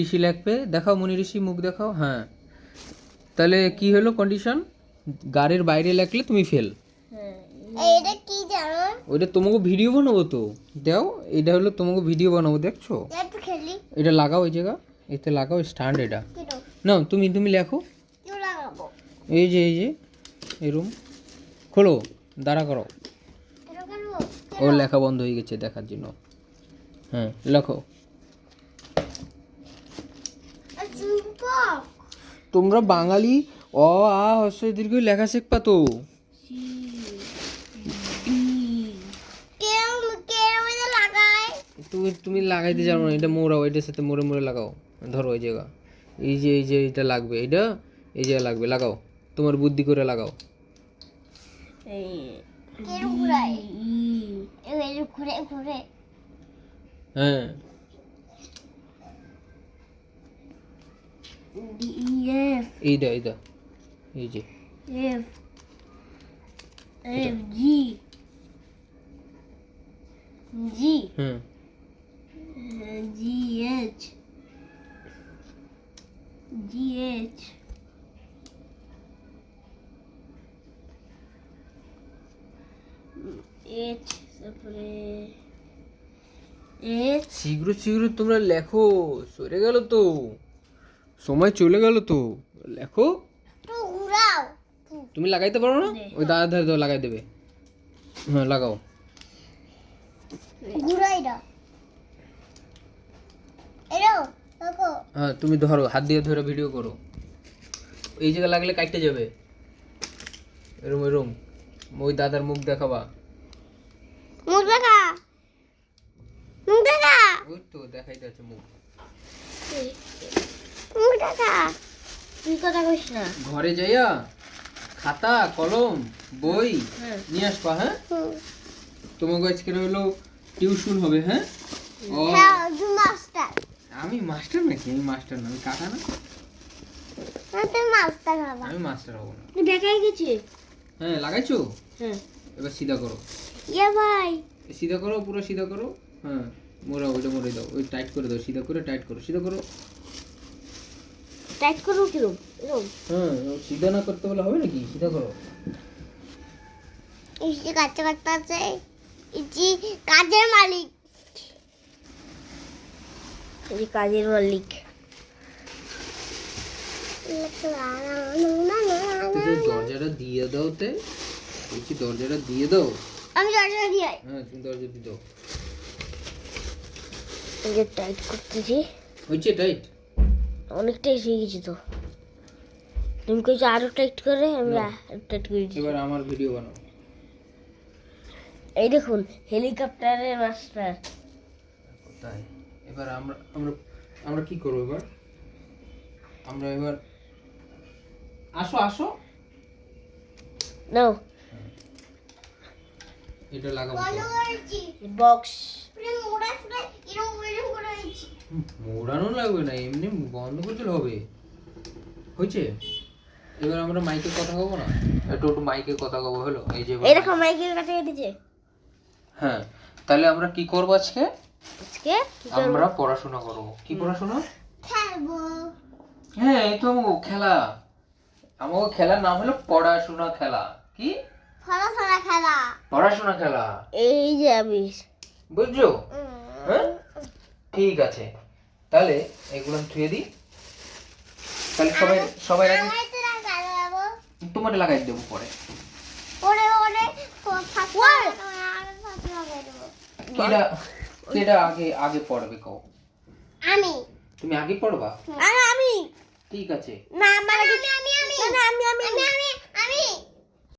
ঋষি লাগবে। দেখাও মনি ঋষি মুখ দেখাও। হ্যাঁ। তাহলে কি হলো কন্ডিশন গাড়ির বাইরে লাগলে তুমি ফেল এটা কি জানো? ওইটা তোমাকে ভিডিও বানাবো তো। দাও এটা হলো তোমাকে ভিডিও বানাবো দেখছ? এটা লাগাও ওই জায়গা। এতে লাগাও স্ট্যান্ড এটা। না তুমি তুমি লেখো। এই যে এই যে এরম খোলো দাঁড়া করো। কিরো করব? ও লেখা বন্ধ হয়ে গেছে দেখার জন্য। হ্যাঁ লেখো আর চুপো তোমরা বাঙালি? অ আ হস্য দীর্ঘ লেখা শিখবা তো। তুমি তুমি লাগাইতে জানো না এটা মোড়াও এটার সাথে মোড়ে মোড়ে লাগাও। ধরো এই জায়গা। এই যে এই যে এটা লাগবে এটা এই জায়গা লাগবে লাগাও। তোমার বুদ্ধি করে লাগাও। হ্যাঁ। এফ এইটা এইটা এই যে এফ এফ জি জি হ্যাঁ G H G H H তারপরে এইচ শীঘ্র শীঘ্র তোমরা লেখো। সরে গেল তো। সময় চলে গেল তো। লেখো। তুমি লাগাইতে পারো না? ওই দাদা ধারে তো লাগাই দেবে। হ্যাঁ লাগাও। হ্যাঁ তুমি ধরো হাত দিয়ে ধরে ভিডিও করো। এই জায়গা লাগলে কাটতে যাবে। এরম এরম। ওই দাদার মুখ দেখাবা। মুখ দেখা। মুখ দেখা। ওই তো দেখাইতে আছে মুখ। তুই কথা কইস না। ঘরে যাইয়া খাতা কলম বই হ্যাঁ নিয়ে আসবা হ্যাঁ? তোমাকে আজকে হলো টিউশন হবে হ্যাঁ? ও। হ্যাঁ মাস্টার। আমি মাস্টার নাকি? আমি মাস্টার না আমি কাকা না? মাস্টার হবা আমি মাস্টার হব না। তুই দেখাই গেছি হ্যাঁ লাগাইছো? হ্যাঁ এবার সিধা করো। ইয়ে ভাই। সিধা করো পুরো সিধা করো হ্যাঁ। মোড়া ওইটা মোড়ে দাও ওই টাইট করে দাও সিধা করে টাইট করো সিধা করো। টাইট করব কিরম এরম। হ্যাঁ সিধা না করতে বলে হবে নাকি? সিধা করো। এই যে কাজ করতে আছে এই যে কাজের মালিক। এই কাজের মালিক। দরজাটা দিয়ে দাও তে। বলছি দরজাটা দিয়ে দাও। আমি দরজা দিয়ে হ্যাঁ তুমি দরজা দিয়ে দাও। এই যে টাইট করতেছি। হচ্ছে টাইট? অনেকটাই এসে গেছি তো। তুমি কইছো আরও টাইট করে আমি। টাইট করেছি এবার আমার ভিডিও বানাও। এই দেখুন হেলিকপ্টারের মাস্টার কোথায় এবার আমরা আমরা আমরা কি করব এবার? আমরা এবার আসো আসো। নাও। এটা লাগাবো। বক্স মোড়ানো লাগবে না এমনি বন্ধ করতে হবে। হয়েছে? এবার আমরা মাইকে কথা কব না? একটু একটু মাইকে কথা কব হলো? এই যে এই দেখো মাইকের কাছে দিছে হ্যাঁ তাহলে আমরা কি করব আজকে? আজকে আমরা পড়াশোনা করব। কি পড়াশোনা? খেলব। হ্যাঁ এই তো খেলা। আমাকে খেলার নাম হলো পড়াশোনা খেলা। কি? পড়াশোনা খেলা। পড়াশোনা খেলা। এই যে আমি বুঝছ? ঠিক আছে। তাহলে এগুলো আমি থুয়ে দিই। তাহলে সবাই সবাই আগে তোমার লাগাই দেবো। পরে। ওরে ওরে কেডা কেডা আগে আগে পড়বে কও? আমি। তুমি আগে পড়বা? আরে আমি। ঠিক আছে। না আমার আমি আমি আমি। না আমি আমি আমি